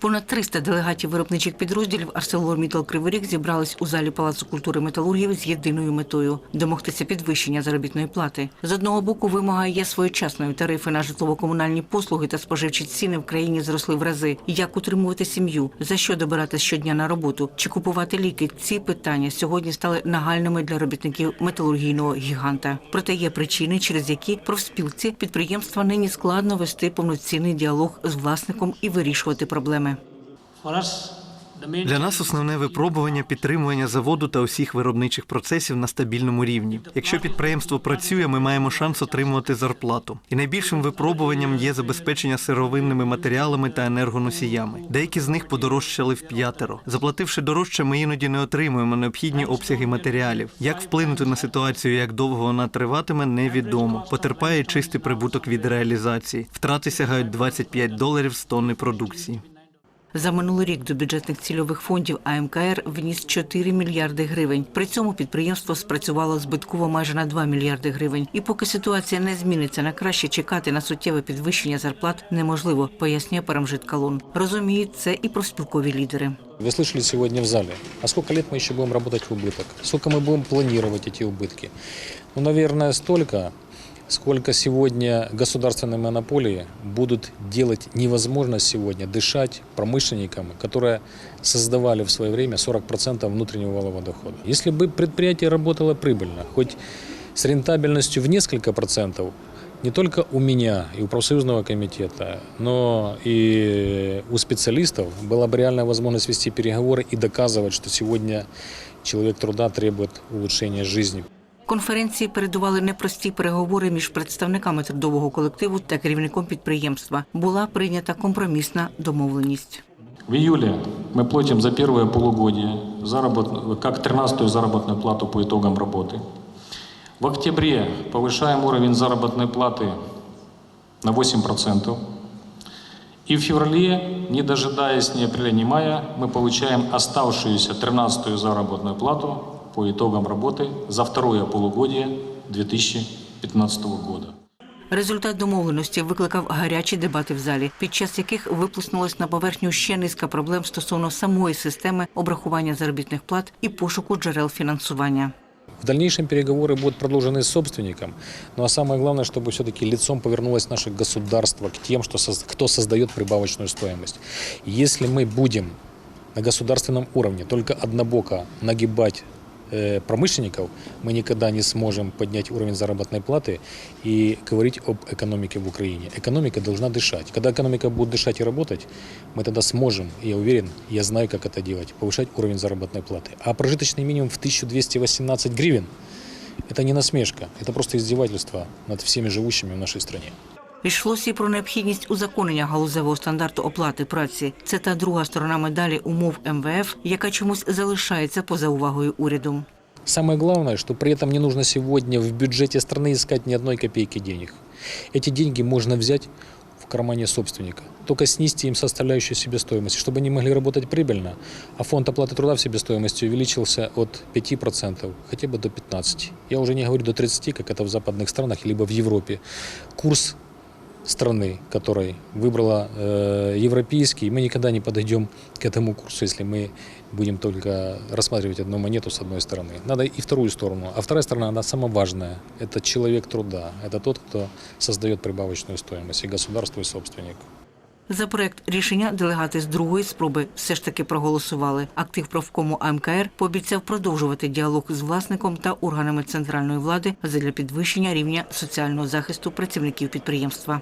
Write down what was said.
Понад 300 делегатів виробничих підрозділів ArcelorMittal Кривий Ріг зібрались у залі Палацу культури металургів з єдиною метою домогтися підвищення заробітної плати. З одного боку, вимога є своєчасною. Тарифи на житлово-комунальні послуги та споживчі ціни в країні зросли в рази. Як утримувати сім'ю? За що добиратись щодня на роботу? Чи купувати ліки? Ці питання сьогодні стали нагальними для робітників металургійного гіганта. Проте є причини, через які профспілці підприємства нині складно вести повноцінний діалог з власником і вирішувати проблеми. Для нас основне випробування підтримування заводу та усіх виробничих процесів на стабільному рівні. Якщо підприємство працює, ми маємо шанс отримувати зарплату. І найбільшим випробуванням є забезпечення сировинними матеріалами та енергоносіями. Деякі з них подорожчали в п'ятеро. Заплативши дорожче, ми іноді не отримуємо необхідні обсяги матеріалів. Як вплинути на ситуацію, як довго вона триватиме, невідомо. Потерпає чистий прибуток від реалізації. Втрати сягають 25 доларів з тонни продукції. За минулий рік до бюджетних цільових фондів АМКР вніс 4 мільярди гривень. При цьому підприємство спрацювало збитково майже на 2 мільярди гривень. І поки ситуація не зміниться на краще, чекати на суттєве підвищення зарплат неможливо, пояснює Парамжит Калун. Розуміють це і профспілкові лідери. Вы слышали сегодня в зале, а сколько лет мы еще будем работать в убыток? Сколько мы будем планировать эти убытки? Ну, наверное, столько, сколько сегодня государственные монополии будут делать невозможно сегодня дышать промышленникам, которые создавали в свое время 40% внутреннего валового дохода. Если бы предприятие работало прибыльно, хоть с рентабельностью в несколько процентов, не только у меня и у профсоюзного комитета, но и у специалистов была бы реальная возможность вести переговоры и доказывать, что сегодня человек труда требует улучшения жизни. Конференції передували непрості переговори між представниками трудового колективу та керівником підприємства. Була прийнята компромісна домовленість. В июле мы платим за первое полугодие заработ... как 13-ю заработную плату по итогам работы. В октябре повышаем уровень заработной платы на 8%. И в феврале, не дожидаясь ни апреля, ни мая, мы получаем оставшуюся 13-ю заработную плату по итогам работы за второе полугодие 2015 года. Результат домовленості викликав гарячі дебати в залі, під час яких виплеснулась на поверхню ще низка проблем стосовно самої системи обрахування заробітних плат і пошуку джерел фінансування. В дальнейшем переговоры будут продолжены с собственником, ну а самое главное, чтобы все-таки лицом повернулось наше государство к тем, что соз- кто создает прибавочную стоимость. Если мы будем на государственном уровне только однобоко нагибать э, промышленников, мы никогда не сможем поднять уровень заработной платы и говорить об экономике в Украине. Экономика должна дышать. Когда экономика будет дышать и работать, мы тогда сможем, я уверен, я знаю, как это делать, повышать уровень заработной платы. А прожиточный минимум в 1218 гривен – это не насмешка, это просто издевательство над всеми живущими в нашей стране. Йшлося і про необхідність узаконення галузевого стандарту оплати праці. Це та друга сторона медалі умов МВФ, яка чомусь залишається поза увагою уряду. Самое главное, что при этом не нужно сегодня в бюджете страны искать ни одной копейки денег. Эти деньги можно взять в кармане собственника, только снизьте им составляющую себестоимость, чтобы они могли работать прибыльно, а фонд оплаты труда в себестоимости увеличился от 5% хотя бы до 15%. Я уже не говорю до 30%, как это в западных странах, либо в Европе. Курс страны, которой выбрала э, европейский, мы никогда не подойдем к этому курсу, если мы будем только рассматривать одну монету с одной стороны. Надо и вторую сторону. А вторая сторона, она самая важная. Это человек труда. Это тот, кто создает прибавочную стоимость. И государство, и собственник. За проект рішення делегати з другої спроби все ж таки проголосували. Актив профкому АМКР пообіцяв продовжувати діалог з власником та органами центральної влади задля підвищення рівня соціального захисту працівників підприємства.